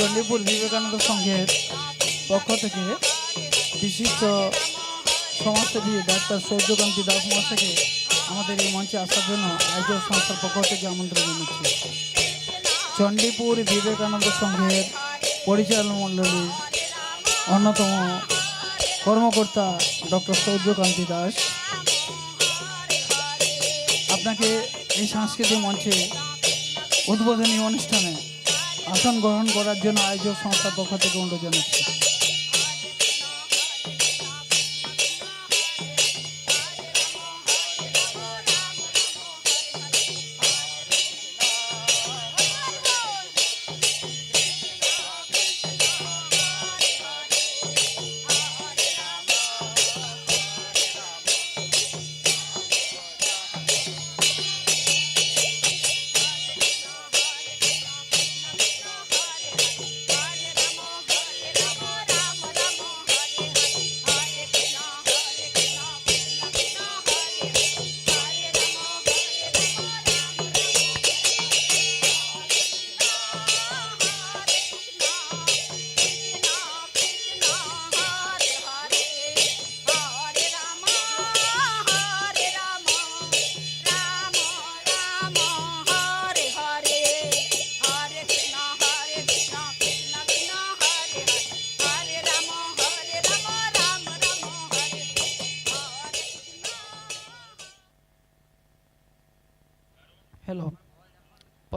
চণ্ডীপুর বিবেকানন্দ সংঘের পক্ষ থেকে বিশিষ্ট সমাজসেবী ডাক্তার সৌর্যকান্তি দাস মহাশয়কে আমাদের এই মঞ্চে আসার জন্য আয়োজক সংস্থার পক্ষ থেকে আমন্ত্রণ জানাচ্ছি। চণ্ডীপুর বিবেকানন্দ সংঘের পরিচালন মণ্ডলীর অন্যতম কর্মকর্তা ডক্টর সৌর্যকান্তি দাস। আপনাকে এই সাংস্কৃতিক মঞ্চে উদ্বোধনী অনুষ্ঠানে আসন গ্রহণ করার জন্য আয়োজক সংস্থার পক্ষ থেকে অনুরোধ জানাচ্ছি।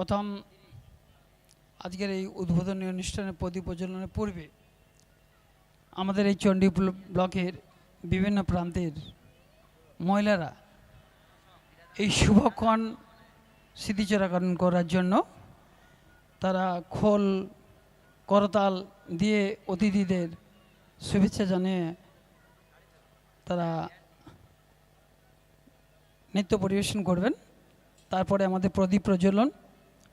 প্রথম আজকের এই উদ্বোধনী অনুষ্ঠানের প্রদীপ প্রজ্বলনের পূর্বে আমাদের এই চণ্ডী ব্লকের বিভিন্ন প্রান্তের মহিলারা এই শুভক্ষণ স্মৃতিচোরাকরণ করার জন্য তারা খোল, করতাল দিয়ে অতিথিদের শুভেচ্ছা জানিয়ে তারা নৃত্য পরিবেশন করবেন। তারপরে আমাদের প্রদীপ প্রজ্বলন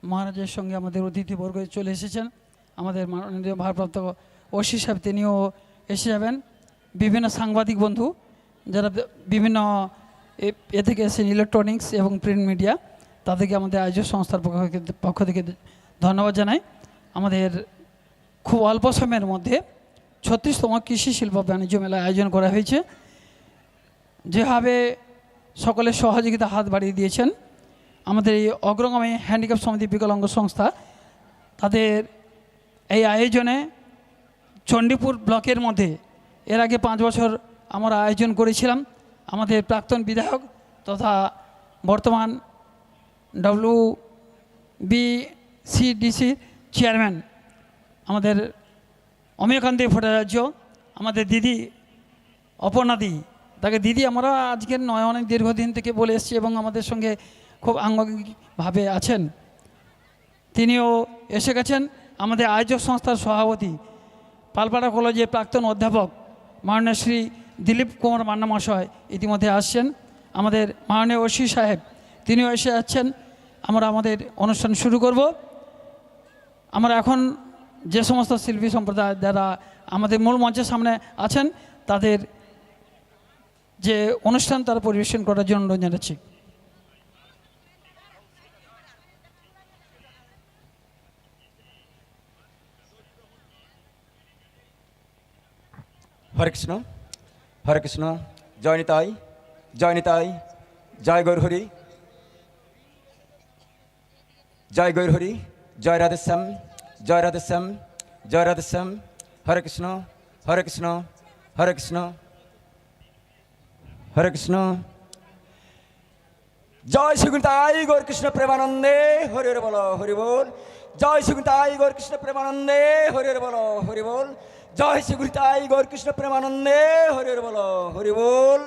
মহারাজের সঙ্গে আমাদের অতিথিবর্গ চলে এসেছেন। আমাদের মাননীয় ভারপ্রাপ্ত ওসি সাহেব, তিনিও এসে যাবেন। বিভিন্ন সাংবাদিক বন্ধু, যারা বিভিন্ন এ- থেকে এসেছেন ইলেকট্রনিক্স এবং প্রিন্ট মিডিয়া তাদেরকে আমাদের আয়োজক সংস্থার পক্ষ থেকে- ধন্যবাদ জানাই। আমাদের খুব অল্প সময়ের মধ্যে ছত্রিশতম কৃষি শিল্প বাণিজ্য মেলা আয়োজন করা হয়েছে। যেভাবে সকলের সহযোগিতা হাত বাড়িয়ে দিয়েছেন আমাদের এই অগ্রগামী হ্যান্ডিক্যাপ সমিতি বিকলাঙ্গ সংস্থা, তাদের এই আয়োজনে চণ্ডীপুর ব্লকের মধ্যে এর আগে পাঁচ বছর আমরা আয়োজন করেছিলাম। আমাদের প্রাক্তন বিধায়ক তথা বর্তমান ডব্লিউ বি সিডিসি চেয়ারম্যান আমাদের অমেয়কান্তি ভট্টাচার্য, আমাদের দিদি অপর্ণাদি তাকে দিদি আমরা আজকের নয়, অনেক দীর্ঘদিন থেকে বলে এসেছি এবং আমাদের সঙ্গে খুব আঙ্গিকভাবে আছেন। তিনিও এসে গেছেন আমাদের আয়োজক সংস্থার সভাপতি, পালপাড়া কলেজের প্রাক্তন অধ্যাপক মাননীয় শ্রী দিলীপ কুমার মান্না মহাশয় ইতিমধ্যে আসছেন। আমাদের মাননীয় ওসি সাহেব, তিনিও এসে যাচ্ছেন আমরা আমাদের অনুষ্ঠান শুরু করব। আমরা এখন যে সমস্ত শিল্পী সম্প্রদায় যারা আমাদের মূল মঞ্চের সামনে আছেন, তাদের যে অনুষ্ঠান তারা পরিবেশন করার জন্য জানাচ্ছি। হরে কৃষ্ণ হরে কৃষ্ণ জয় নিতাই জয় নিতাই, জয় গৌরহরি জয় গৌরহরি, জয় রাধেশ্যাম জয় রাধেশ্যাম জয় রাধেশ্যাম হরে কৃষ্ণ হরে কৃষ্ণ হরে কৃষ্ণ হরে কৃষ্ণ জয় শ্রীগুণতাই গৌর কৃষ্ণ প্রেমানন্দে হরি বলো হরি বল জয় শ্রীগুণতাই গৌর কৃষ্ণ প্রেমানন্দে হরে বলো হরি বল জয় শ্রী গুরি তাই গৌর কৃষ্ণ প্রেমানন্দে হরি বল হরি বল।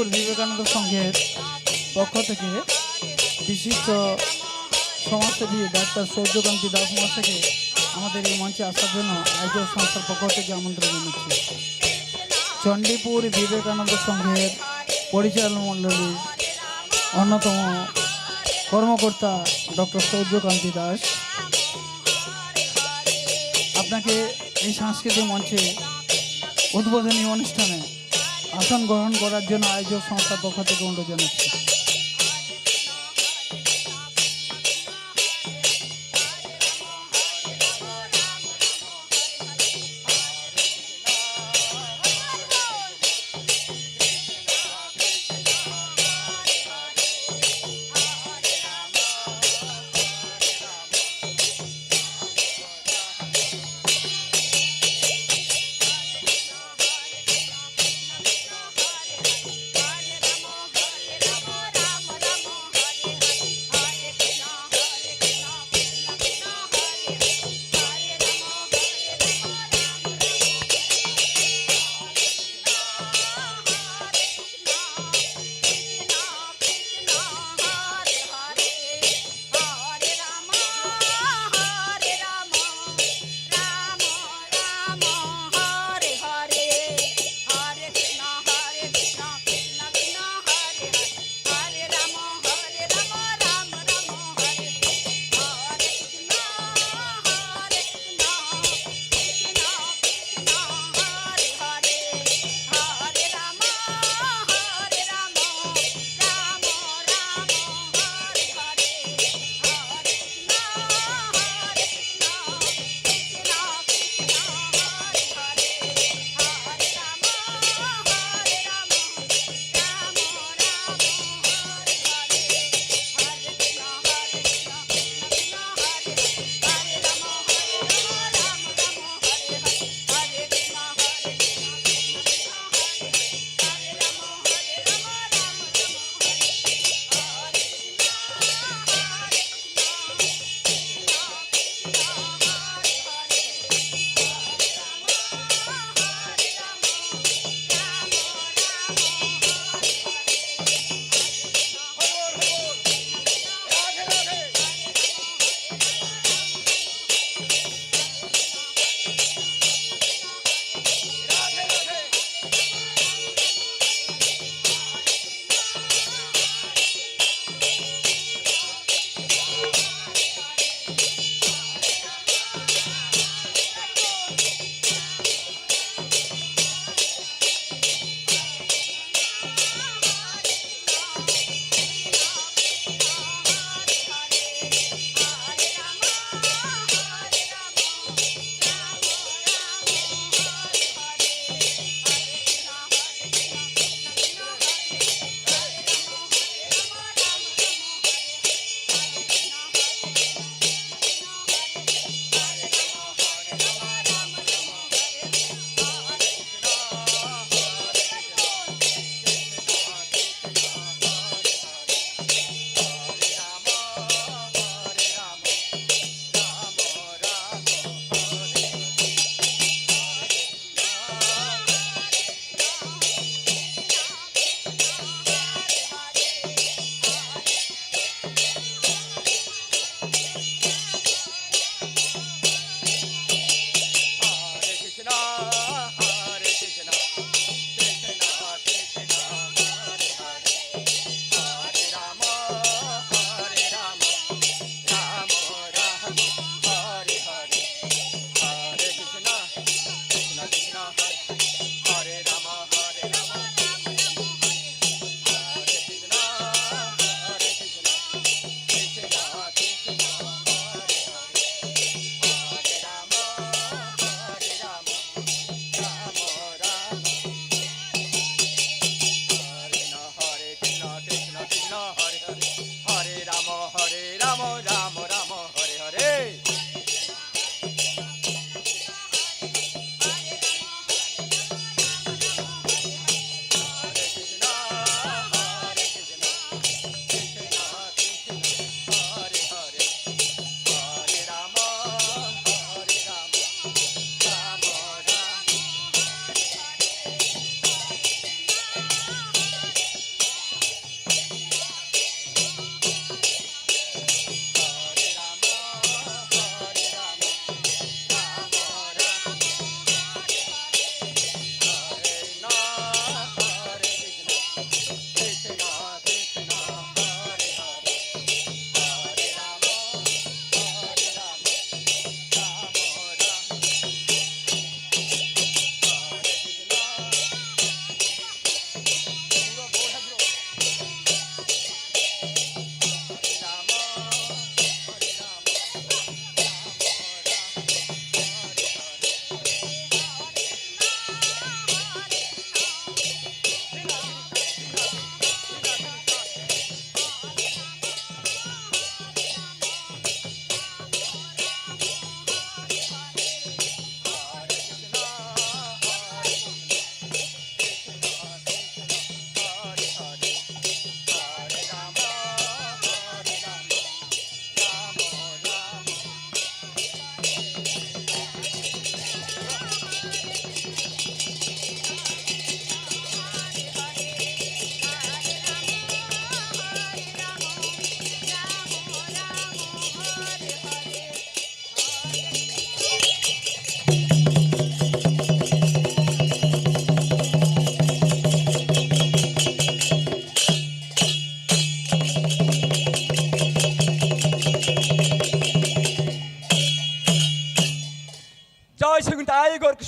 চণ্ডীপুর বিবেকানন্দ সংঘের পক্ষ থেকে বিশিষ্ট সমাজসেবী ডাক্তার সৌর্যকান্তি দাস মহাশয়কে আমাদের এই মঞ্চে আসার জন্য আয়োজক সংস্থার পক্ষ থেকে আমন্ত্রণ জানাচ্ছি। চণ্ডীপুর বিবেকানন্দ সংঘের পরিচালনা মণ্ডলীর অন্যতম কর্মকর্তা ডক্টর সৌর্যকান্তি দাস। আপনাকে এই সাংস্কৃতিক মঞ্চে উদ্বোধনী অনুষ্ঠানে আসন গ্রহণ করার জন্য আয়োজক সংস্থার পক্ষ থেকে অনুরোধ জানাচ্ছি।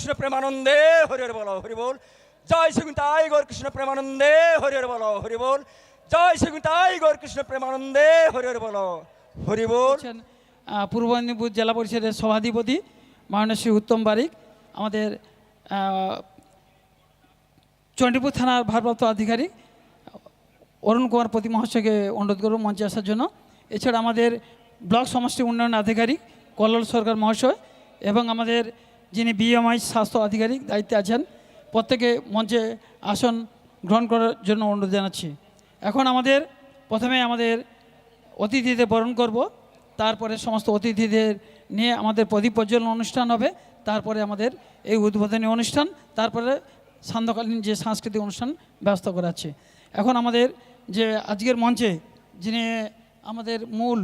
কৃষ্ণ প্রেমানন্দে, হরি হরি বলো, হরি বল। জয় শ্রী তাই গৌর কৃষ্ণ প্রেমানন্দে, হরি হরি বলো, হরি বল। জয় শ্রী তাই গৌর কৃষ্ণ প্রেমানন্দে, হরি হরি বলো, হরি বল। হচ্ছেন পূর্ব মেদিনীপুর জেলা পরিষদের সভাধিপতি মাননীয় শ্রী উত্তম বারিক, আমাদের চণ্ডীপুর থানার ভারপ্রাপ্ত আধিকারিক, অরুণ কুমার প্রতি মহাশয়কে অনুরোধ করব মঞ্চে আসার জন্য। এছাড়া আমাদের ব্লক সমষ্টি উন্নয়ন আধিকারিক কল্লোল সরকার মহাশয় এবং আমাদের যিনি বিএমআই স্বাস্থ্য আধিকারিক দায়িত্বে আছেন, প্রত্যেকে মঞ্চে আসন গ্রহণ করার জন্য অনুরোধ জানাচ্ছি। এখন আমাদের প্রথমে আমাদের অতিথিদের বরণ করব, তারপরে সমস্ত অতিথিদের নিয়ে আমাদের প্রদীপ প্রজ্বলন অনুষ্ঠান হবে, তারপরে আমাদের এই উদ্বোধনী অনুষ্ঠান, তারপরে সান্ধ্যকালীন যে সাংস্কৃতিক অনুষ্ঠান ব্যবস্থা করা আছে। এখন আমাদের যে আজকের মঞ্চে যিনি আমাদের মূল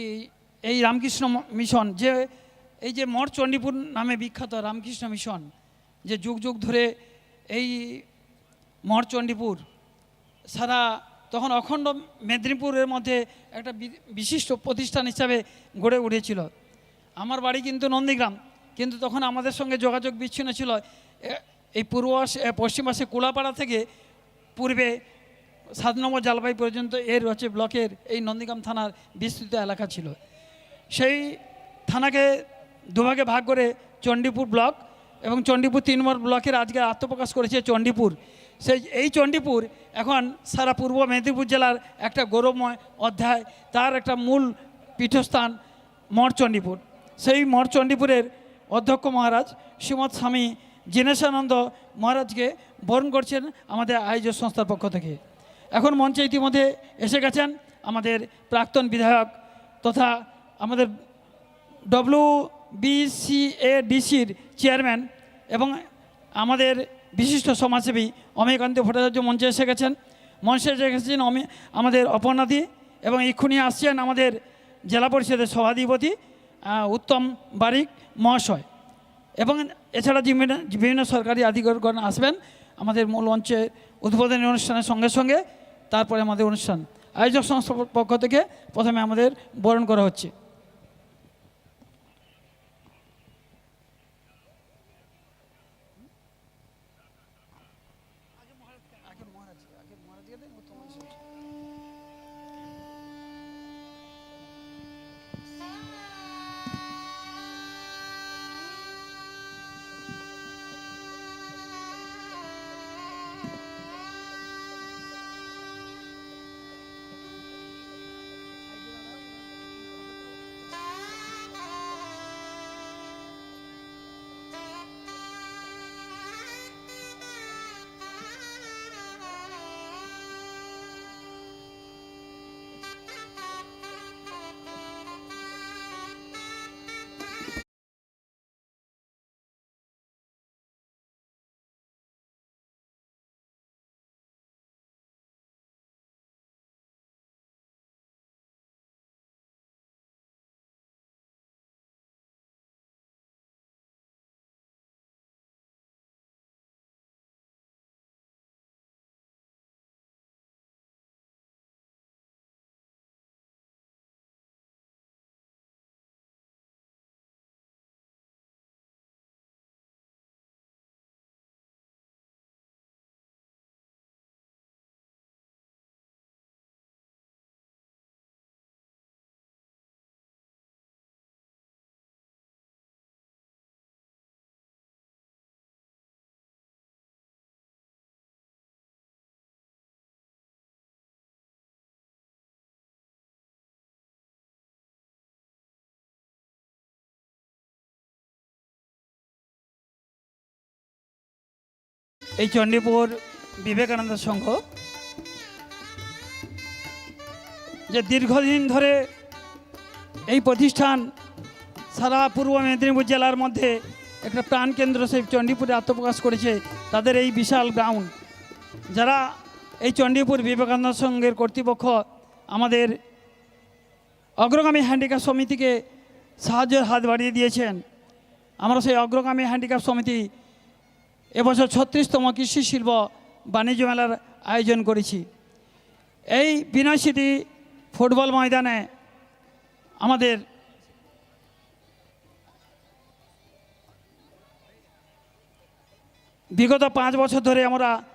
এই এই রামকৃষ্ণ মিশন, যে এই যে মঠ চণ্ডীপুর নামে বিখ্যাত রামকৃষ্ণ মিশন, যে যুগ যুগ ধরে এই মঠ চণ্ডীপুর সারা তখন অখণ্ড মেদিনীপুরের মধ্যে একটা বিশিষ্ট প্রতিষ্ঠান হিসাবে গড়ে উঠেছিল। আমার বাড়ি কিন্তু নন্দীগ্রাম, কিন্তু তখন আমাদের সঙ্গে যোগাযোগ বিচ্ছিন্ন ছিল। এই পূর্ব পশ্চিম পাশে কোলাপাড়া থেকে পূর্বে সাত নম্বর জালবাই পর্যন্ত এর হচ্ছে ব্লকের এই নন্দীগ্রাম থানার বিস্তৃত এলাকা ছিল। সেই থানাকে দুভাগে ভাগ করে চণ্ডীপুর ব্লক এবং চণ্ডীপুর তিন নম্বর ব্লকের আজকে আত্মপ্রকাশ করেছে চণ্ডীপুর। সেই, এই চণ্ডীপুর এখন সারা পূর্ব মেদিনীপুর জেলার একটা গৌরবময় অধ্যায়, তার একটা মূল পীঠস্থান মঠ চণ্ডীপুর। সেই মঠ চণ্ডীপুরের অধ্যক্ষ মহারাজ শ্রীমৎ স্বামী জিনেশানন্দ মহারাজকে বরণ করছেন আমাদের আয়োজক সংস্থার পক্ষ থেকে। এখন মঞ্চে ইতিমধ্যে এসে গেছেন আমাদের প্রাক্তন বিধায়ক তথা আমাদের ডব্লিউ বিসিএডিসির চেয়ারম্যান এবং আমাদের বিশিষ্ট সমাজসেবী অমিকান্ত ভট্টাচার্য মঞ্চে এসে গেছেন। মঞ্চে এসে গেছেন অমি আমাদের অপর্ণাদি এবং এক্ষুনি আসছেন আমাদের জেলা পরিষদের সভাধিপতি উত্তম বারিক মহাশয়। এবং এছাড়া বিভিন্ন বিভিন্ন সরকারি আধিকারিকগণ আসবেন আমাদের মূল মঞ্চে উদ্বোধনী অনুষ্ঠানের সঙ্গে সঙ্গে, তারপরে আমাদের অনুষ্ঠান আয়োজক সংস্থার পক্ষ থেকে প্রথমে আমাদের বরণ করা হচ্ছে। এই চণ্ডীপুর বিবেকানন্দ সংঘ, যে দীর্ঘদিন ধরে এই প্রতিষ্ঠান সারা পূর্ব মেদিনীপুর জেলার মধ্যে একটা প্রাণকেন্দ্র সেই চণ্ডীপুরে আত্মপ্রকাশ করেছে, তাদের এই বিশাল গ্রাউন্ড। যারা এই চণ্ডীপুর বিবেকানন্দ সংঘের কর্তৃপক্ষ আমাদের অগ্রগামী হ্যান্ডিক্যাপ সমিতিকে সাহায্যের হাত বাড়িয়ে দিয়েছেন, আমরা সেই অগ্রগামী হ্যান্ডিক্যাপ সমিতি এবছর ছত্রিশতম কৃষি শিল্প বাণিজ্য মেলার আয়োজন করেছি। এই বিনাশিটি ফুটবল ময়দানে আমাদের বিগত পাঁচ বছর ধরে আমরা